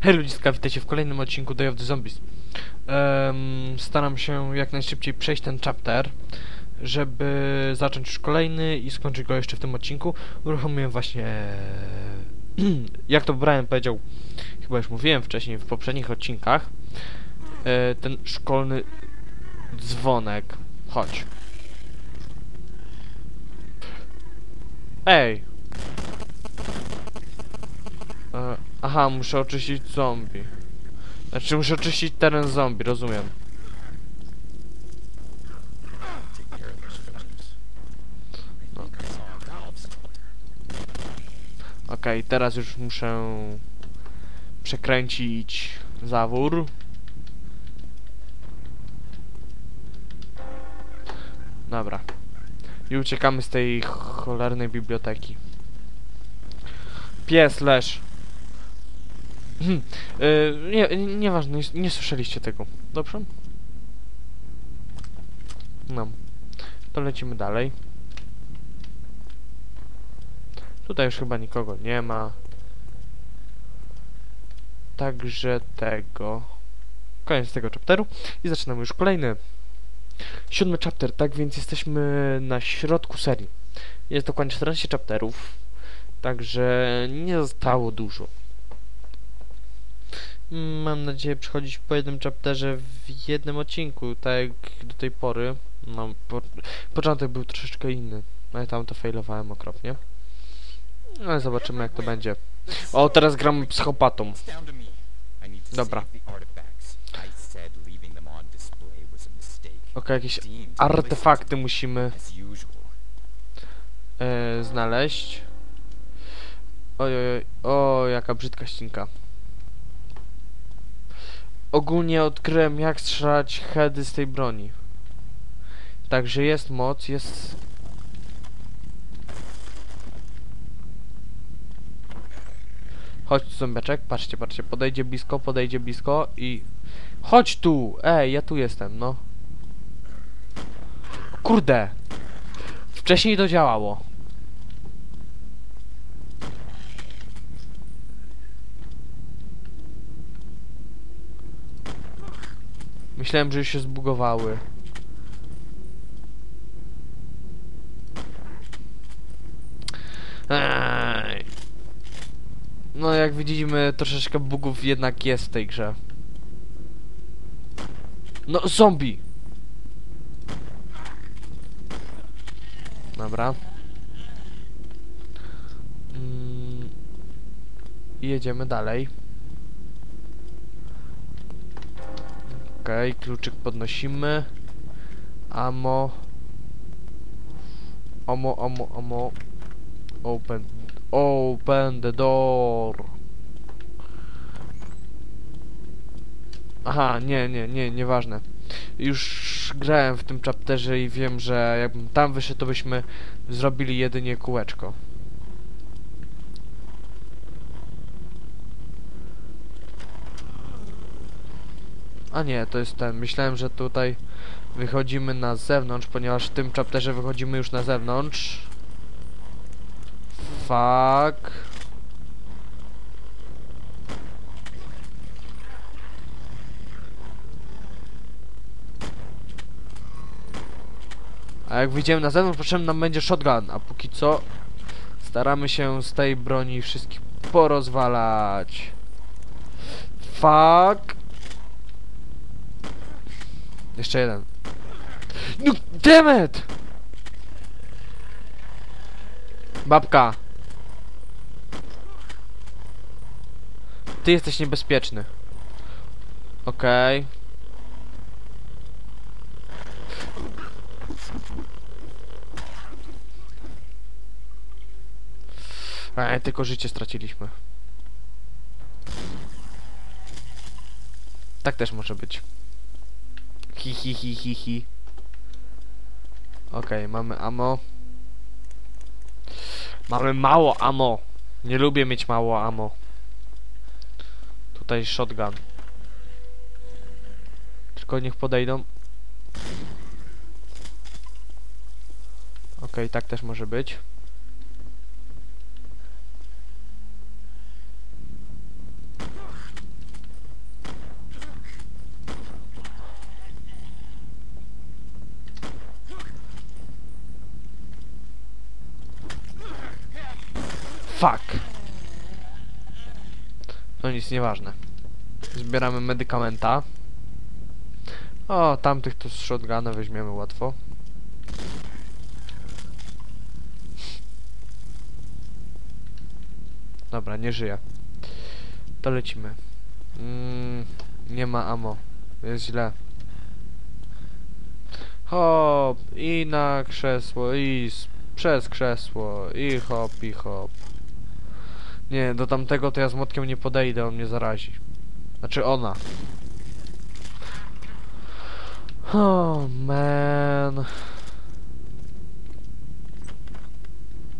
Hej ludziska, witajcie w kolejnym odcinku Day of the Zombies. Em, staram się jak najszybciej przejść ten chapter, żeby zacząć już kolejny i skończyć go jeszcze w tym odcinku. Uruchomiłem właśnie, jak to Brian powiedział, chyba już mówiłem wcześniej w poprzednich odcinkach, e, ten szkolny dzwonek. Chodź. Ej! E, aha, muszę oczyścić zombie. Znaczy muszę oczyścić teren zombie, rozumiem. No. Okej, teraz już muszę przekręcić zawór. Dobra. I uciekamy z tej cholernej biblioteki. Pies, leż. Hmm, y, nie, nieważne, nie, nie słyszeliście tego. Dobrze? No. To lecimy dalej. Tutaj już chyba nikogo nie ma. Także tego. Koniec tego chapteru. I zaczynamy już kolejny. Siódmy chapter, tak więc jesteśmy na środku serii. Jest dokładnie 14 chapterów. Także nie zostało dużo. Mam nadzieję przychodzić po jednym chapterze w jednym odcinku, tak jak do tej pory. No, po, początek był troszeczkę inny, ale tam to failowałem okropnie. Ale zobaczymy jak to będzie. O, teraz gram psychopatą. Dobra. Okej, jakieś artefakty us musimy e, znaleźć. Oj, oj, oj, o, jaka brzydka ścinka. Ogólnie odkryłem jak strzelać heady z tej broni. Także jest moc, jest... Chodź tu zombiaczek, patrzcie, patrzcie, podejdzie blisko, podejdzie blisko i... Chodź tu! Ej, ja tu jestem, no. Kurde! Wcześniej to działało. Myślałem, że już się zbugowały. Ej. No jak widzimy, troszeczkę bugów jednak jest w tej grze. No, zombie! Dobra. Mm. Jedziemy dalej. Okej, kluczyk podnosimy. Amo. Omo, omo, omo. Open. Open the door. Aha, nie, nie, nie, nieważne. Już grałem w tym chapterze i wiem, że jakbym tam wyszedł, to byśmy zrobili jedynie kółeczko. A nie, to jest ten. Myślałem, że tutaj wychodzimy na zewnątrz, ponieważ w tym chapterze wychodzimy już na zewnątrz. Fuck. A jak wyjdziemy na zewnątrz, potrzebny nam będzie shotgun, a póki co staramy się z tej broni wszystkich porozwalać. Fuck. Jeszcze jeden. No, dammit! Babka. Ty jesteś niebezpieczny. Okej. Ej, tylko życie straciliśmy. Tak też może być. Hi hi hi hi hi. Okej, mamy ammo. Mamy mało ammo. Nie lubię mieć mało ammo. Tutaj shotgun. Tylko niech podejdą. Okej, tak też może być. Fuck. No nic, nieważne. Zbieramy medykamenta. O, tamtych to z shotguna weźmiemy łatwo. Dobra, nie żyje. To lecimy. Mm, nie ma ammo. Jest źle. Hop, i na krzesło, i przez krzesło, i hop, i hop. Nie, do tamtego to ja z młotkiem nie podejdę, on mnie zarazi. Znaczy ona. Oh man.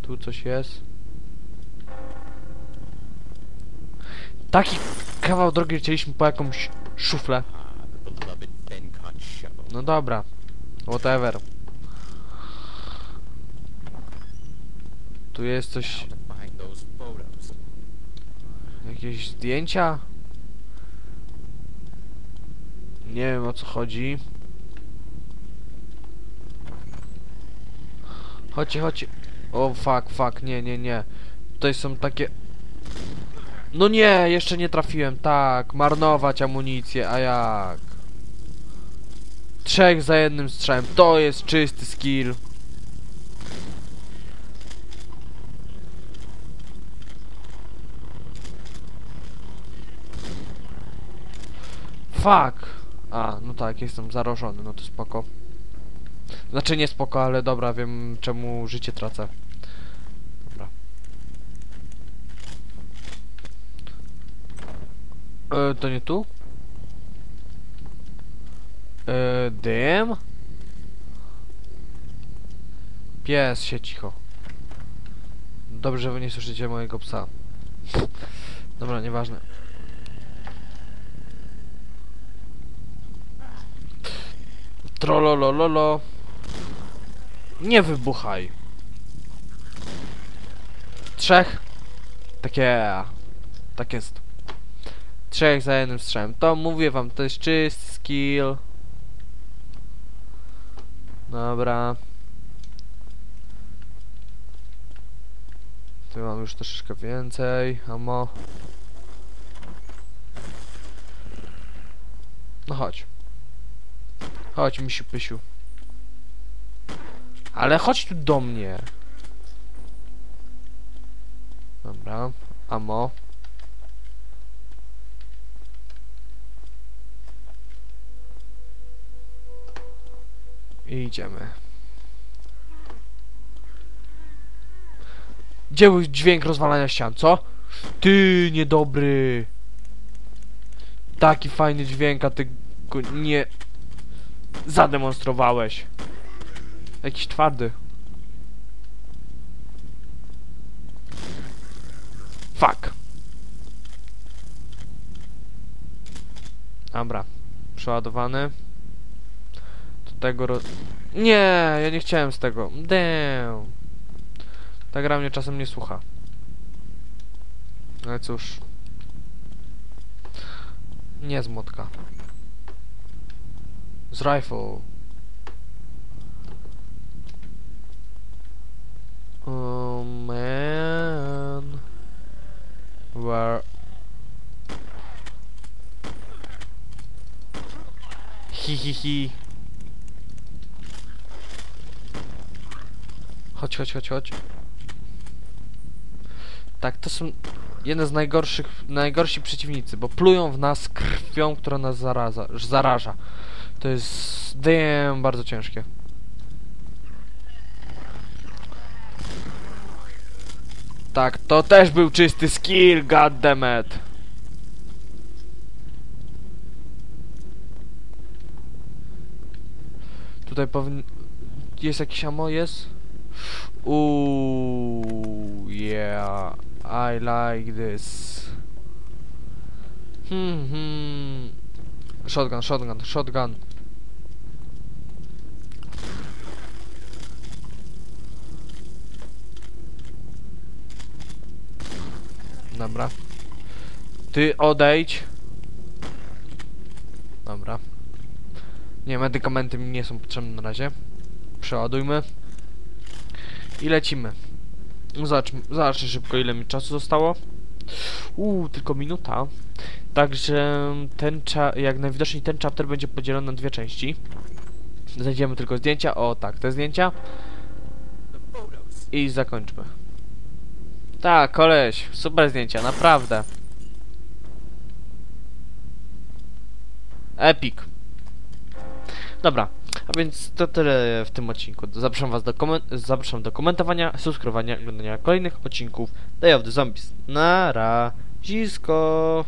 Tu coś jest. Taki kawał drogi lecieliśmy po jakąś szuflę. No dobra. Whatever. Tu jest coś... Jakieś zdjęcia? Nie wiem o co chodzi. Chodźcie, chodźcie. O fuck, fuck, nie, nie, nie. Tutaj są takie... No nie, jeszcze nie trafiłem, tak. Marnować amunicję, a jak? Trzech za jednym strzałem, to jest czysty skill. Fuck! A, no tak, jestem zarażony, no to spoko. Znaczy nie spoko, ale dobra, wiem czemu życie tracę. Dobra. E, to nie tu? E, damn? Pies się cicho. Dobrze, że wy nie słyszycie mojego psa. Dobra, nieważne. Trololololo. Nie wybuchaj. Trzech. Takie. Tak jest. Trzech za jednym strzałem. To mówię wam, to jest czysty skill. Dobra. Tu mam już troszeczkę więcej. Amo. No chodź. Chodź, misiu pysiu. Ale chodź tu do mnie. Dobra, amo. I idziemy. Gdzie był dźwięk rozwalania ścian, co? Ty, niedobry. Taki fajny dźwięk, a ty go nie zademonstrowałeś. Jakiś twardy. Fuck. Dobra. Przeładowany. Do tego. Nie, ja nie chciałem z tego. Damn. Ta gra mnie czasem nie słucha. Ale cóż. Nie z. Z rifle. Oh man. Where? Hi hi hi. Chodź, chodź, chodź, chodź. Tak, to są jedne z najgorszych, najgorsi przeciwnicy, bo plują w nas krwią, która nas zaraza, zaraża. To jest damn bardzo ciężkie. Tak, to też był czysty skill, goddammit. Tutaj powinien... Jest jakiś ammo? Jest? Ooh, yeah. I like this. Hmm, hmm. Shotgun, shotgun, shotgun. Dobra. Ty odejdź. Dobra. Nie, medykamenty mi nie są potrzebne na razie. Przeładujmy. I lecimy. Zobacz, zobaczcie szybko ile mi czasu zostało. Uuu, tylko minuta. Także ten jak najwidoczniej ten chapter będzie podzielony na dwie części. Znajdziemy tylko zdjęcia. O tak, te zdjęcia. I zakończmy. Tak, koleś, super zdjęcia, naprawdę. Epic. Dobra, a więc to tyle w tym odcinku. Zapraszam was do, zapraszam do komentowania, subskrybowania i oglądania kolejnych odcinków Day of the Zombies. Na razisko.